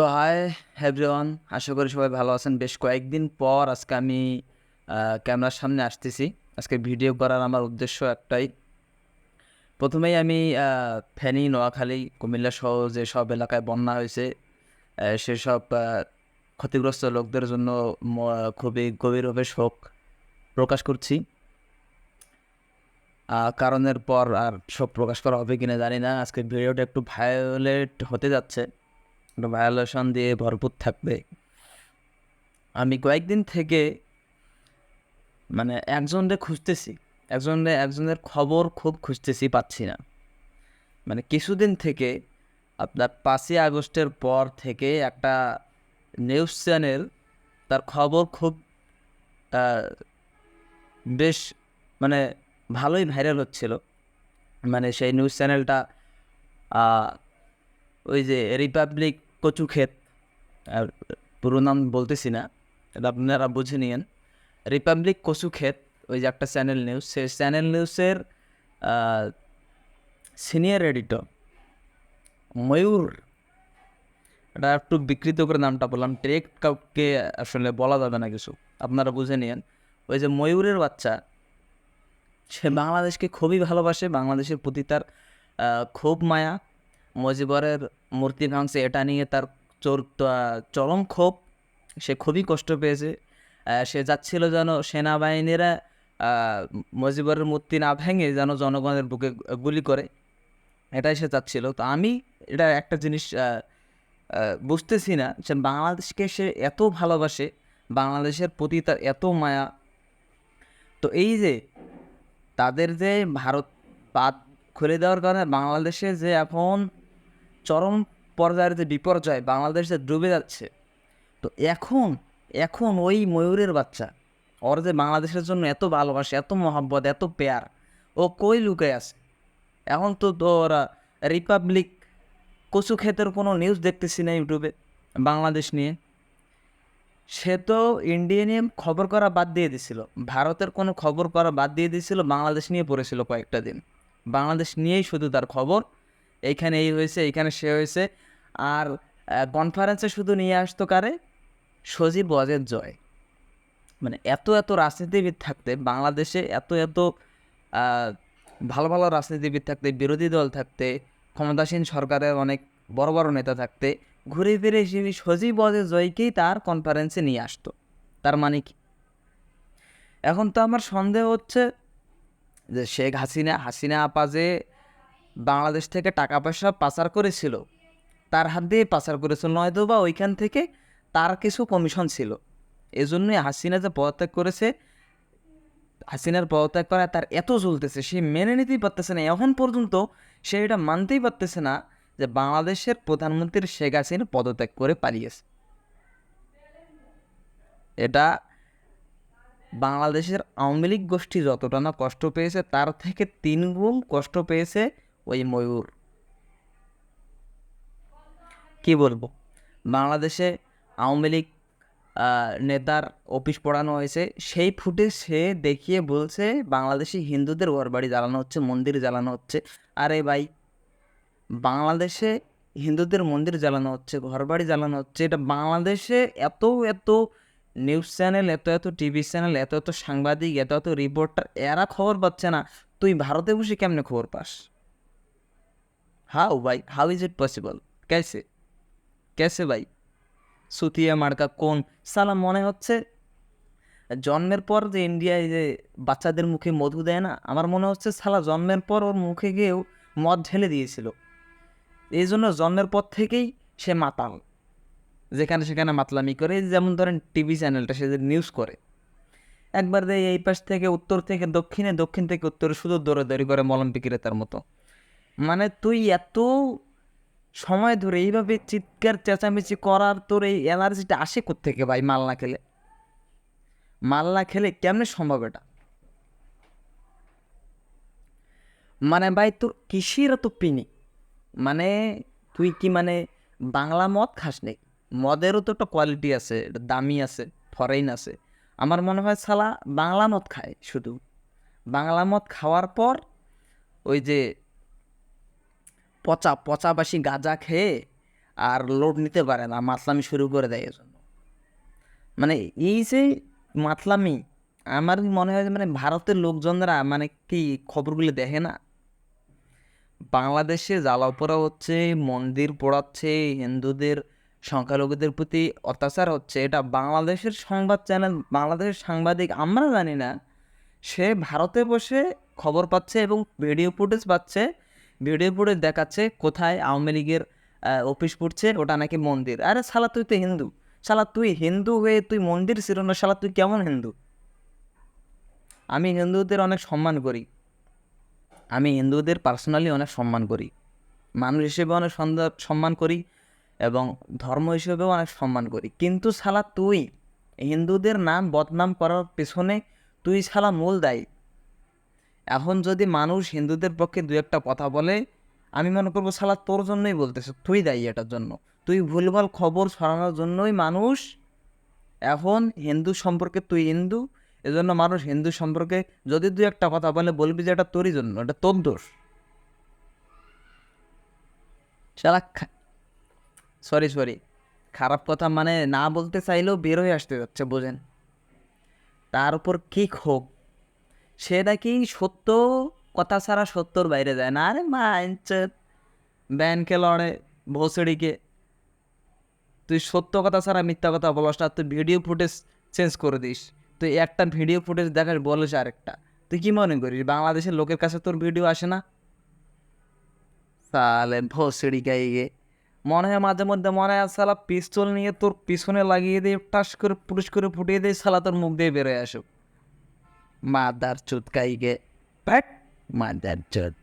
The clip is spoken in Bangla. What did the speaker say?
তো হাই হ্যাভরিওয়ান আশা করি সবাই ভালো আছেন। বেশ কয়েকদিন পর আজকে আমি ক্যামেরার সামনে আসতেছি। আজকে ভিডিও করার আমার উদ্দেশ্য একটাই। প্রথমেই আমি ফেনী, নোয়াখালী, কুমিল্লা সহ যেসব এলাকায় বন্যা হয়েছে সেসব ক্ষতিগ্রস্ত লোকদের জন্য খুবই গভীরভাবে শোক প্রকাশ করছি। কারণের পর আর শোক প্রকাশ করা হবে কিনা জানি না। আজকে ভিডিওটা একটু ভায়োলেট হতে যাচ্ছে। ভায়োলেশন দিয়ে ভরপুর থাকবে। আমি কয়েকদিন থেকে মানে একজনরে খুঁজতেছি একজনে একজনের খবর খুব খুঁজতেছি, পাচ্ছি না। মানে কিছুদিন থেকে আপনার পাঁচই আগস্টের পর থেকে একটা নিউজ চ্যানেল তার খবর খুব বেশ মানে ভালোই ভাইরাল হচ্ছিল। মানে সেই নিউজ চ্যানেলটা ওই যে রিপাবলিক কচু ক্ষেত। আর পুরো নাম বলতেছি না, এটা আপনারা বুঝে নিয়েন। রিপাবলিক কচু ক্ষেত, ওই যে একটা চ্যানেল নিউজ সেই চ্যানেল নিউজের সিনিয়র এডিটর ময়ূর। এটা একটু বিকৃত করে নামটা বললাম ট্রেক কাউকে আসলে বলা যাবে না কিছু, আপনারা বুঝে নিয়েন। ওই যে ময়ূরের বাচ্চা, সে বাংলাদেশকে খুবই ভালোবাসে, বাংলাদেশের প্রতি তার খুব মায়া। মজিবরের মূর্তি ভাঙছে এটা নিয়ে তার চোর চরম ক্ষোভ। সে খুবই কষ্ট পেয়েছে। সে যাচ্ছিল যেন সেনাবাহিনীরা মজিবরের মূর্তি না ভেঙে যেন জনগণের বুকে গুলি করে। এটাই সে চাচ্ছিল। তো আমি এটা একটা জিনিস বুঝতেছি না যে বাংলাদেশকে সে এত ভালোবাসে, বাংলাদেশের প্রতি তার এত মায়া। তো এই যে তাদের যে ভারত পাত খুলে দেওয়ার কারণে বাংলাদেশে যে এখন চরম পর্যায়ের যে বিপর্যয় বাংলাদেশে ডুবে যাচ্ছে, তো এখন এখন ওই ময়ূরের বাচ্চা, ওর যে বাংলাদেশের জন্য এত ভালোবাসে, এত মহাব্বত, এত পেয়ার, ও কই লুকে আছে? এখন তো ওরা রিপাবলিক কচু ক্ষেতের কোনো নিউজ দেখতেছি না ইউটিউবে, বাংলাদেশ নিয়ে। সে তো ইন্ডিয়ানিয়াম খবর করা বাদ দিয়ে দিছিল, ভারতের কোনো খবর করা বাদ দিয়ে দিছিল, বাংলাদেশ নিয়ে পড়েছিল কয়েকটা দিন। বাংলাদেশ নিয়েই শুধু তার খবর এইখানে এই হয়েছে, এইখানে সে হয়েছে। আর কনফারেন্সে শুধু নিয়ে আসতো কারে? সজীব ওয়াজের জয়। মানে এত এত রাজনীতিবিদ থাকতে, বাংলাদেশে এত এত ভালো ভালো রাজনীতিবিদ থাকতে, বিরোধী দল থাকতে, ক্ষমতাসীন সরকারের অনেক বড় বড় নেতা থাকতে, ঘুরে ফিরে সেই সজীব ওয়াজের জয়কেই তার কনফারেন্সে নিয়ে আসতো। তার মানে কি? এখন তো আমার সন্দেহ হচ্ছে যে শেখ হাসিনা হাসিনা আপা যে বাংলাদেশ থেকে টাকা পয়সা পাচার করেছিল। তার হাত দিয়ে পাচার করেছিল নয়তো বা ওইখান থেকে তার কিছু কমিশন ছিল। এজন্যই হাসিনা যে পদত্যাগ করেছে, হাসিনার পদত্যাগ করা তার এত চলতেছে, সে মেনে নিতেই পারতেছে না। এখন পর্যন্ত সে এটা মানতেই পারতেছে না যে বাংলাদেশের প্রধানমন্ত্রী শেখ হাসিনা পদত্যাগ করে পালিয়েছে। এটা বাংলাদেশের আওয়ামী লীগ গোষ্ঠী যতটা না কষ্ট পেয়েছে, তার থেকে তিন গুণ কষ্ট পেয়েছে ওই ময়ূর। কি বলব? বাংলাদেশে আওয়ামী লীগ নেতার অফিস পড়ানো হয়েছে। সেই ফুটেজ সে দেখিয়ে বলছে, বাংলাদেশি হিন্দুদের ঘরবাড়ি জ্বালানো হচ্ছে, মন্দির জ্বালানো হচ্ছে। আরে ভাই, বাংলাদেশে হিন্দুদের মন্দির জ্বালানো হচ্ছে ঘরবাড়ি জ্বালানো হচ্ছে। এটা বাংলাদেশে এত এত নিউজ চ্যানেল, এত এত টিভি চ্যানেল, এত এত সাংবাদিক, এত এত রিপোর্টার, এরা খবর পাচ্ছে না। তুই ভারতে বসে কেমনে খবর পাস? হাউ ভাই হাউ ইজ ইট পসিবল कैसे कैसे ভাই সুতিয়া মার্কা কোন সালা মনে হচ্ছে জন্মের পর যে ইন্ডিয়ায় যে বাচ্চাদের মুখে মধু দেয় না আমার মনে হচ্ছে সালা জন্মের পর ওর মুখে গিয়েও মদ ঢেলে দিয়েছিল এই জন্য জন্মের পর থেকেই সে মাতাল যেখানে সেখানে মাতলামি করে এই যেমন ধরেন টিভি চ্যানেলটা সে যে নিউজ করে একবার দেয় এই পাশ থেকে উত্তর থেকে দক্ষিণে দক্ষিণ থেকে উত্তরে শুধু দৌড়াদৌড়ি করে মলম বিক্রেতার মতো মানে তুই এত সময় ধরে এইভাবে চিৎকার, চেঁচামেচি করার তোর এই এনার্জিটা আসে থেকে ভাই মাল না খেলে? মাল না খেলে কেমনে সম্ভব এটা? মানে ভাই তোর কিসির তো পিনি? মানে তুই কি মানে বাংলা মদ খাস নি? মদেরও তো একটা কোয়ালিটি আছে দামি আছে ফরেন আছে। আমার মনে হয় সালা বাংলা মদ খায় শুধু। বাংলা মদ খাওয়ার পর ওই যে পচা পচাবাসি গাঁজা খেয়ে আর লোড নিতে পারে না, মাতলামি শুরু করে দেয় এজন্য। মানে এই যে মাতলামি, আমার মনে হয় মানে ভারতের লোকজনরা মানে কি খবরগুলো দেখে না? বাংলাদেশে জ্বালা পোড়া হচ্ছে, মন্দির পোড়াচ্ছে, হিন্দুদের সংখ্যালঘুদের প্রতি অত্যাচার হচ্ছে, এটা বাংলাদেশের সংবাদ চ্যানেল, বাংলাদেশের সাংবাদিক আমরা জানি না, সে ভারতে বসে খবর পাচ্ছে এবং ভিডিও ফুটেজ পাচ্ছে ভিডিও ফুটেজ দেখাচ্ছে কোথায় আওয়ামী লীগের অফিস পড়ছে, ওটা নাকি মন্দির। আরে শালা, তুই তো হিন্দু। শালা, তুই হিন্দু হয়ে তুই মন্দির ছিল না, শালা, তুই কেমন হিন্দু? আমি হিন্দুদের অনেক সম্মান করি। আমি হিন্দুদের পার্সোনালি অনেক সম্মান করি। মানুষ হিসেবে অনেক সম্মান করি এবং ধর্ম হিসেবেও অনেক সম্মান করি। কিন্তু শালা, তুই হিন্দুদের নাম বদনাম করার পেছনে তুই শালা মূল দায়ী। এখন যদি মানুষ হিন্দুদের পক্ষে দু একটা কথা বলে, আমি মনে করব শালা তোর জন্যই বলতেছে, তুই দায়ী এটার জন্য। তুই ভুলভাল খবর ছড়ানোর জন্যই মানুষ এখন হিন্দু সম্পর্কে, তুই হিন্দু, এজন্য মানুষ হিন্দু সম্পর্কে যদি তুই একটা কথা বলে, বলবি যে এটা তোরই জন্য, এটা তোর দোষ। শালা সরি সরি, খারাপ কথা মানে না বলতে চাইলেও বের হয়ে আসতে যাচ্ছে, বোঝেন। তার উপর কি ক্ষোভ সে নাকি সত্য, কথা ছাড়া সত্যর বাইরে যায় না। আরে মা ব্যানকে লড়ে, ভোসড়িকে। তুই সত্য কথা ছাড়া মিথ্যা কথা বলস না, তুই ভিডিও ফুটেজ চেঞ্জ করে দিস। তুই একটা ভিডিও ফুটেজ দেখাস বলিস আরেকটা। তুই কি মনে করিস, বাংলাদেশের লোকের কাছে তোর ভিডিও আসে না? তাহলে ভোসড়ি গাইয়ে মনে হয় মাঝে মধ্যে মনে হয়, সালা পিস্তল নিয়ে তোর পিছনে লাগিয়ে দিয়ে, টাস করে, পুরুষ করে ফুটিয়ে দিয়ে, সালা তোর মুখ দিয়ে বেরোয় আসুক। मादार चुत कई गे बट मादार चुत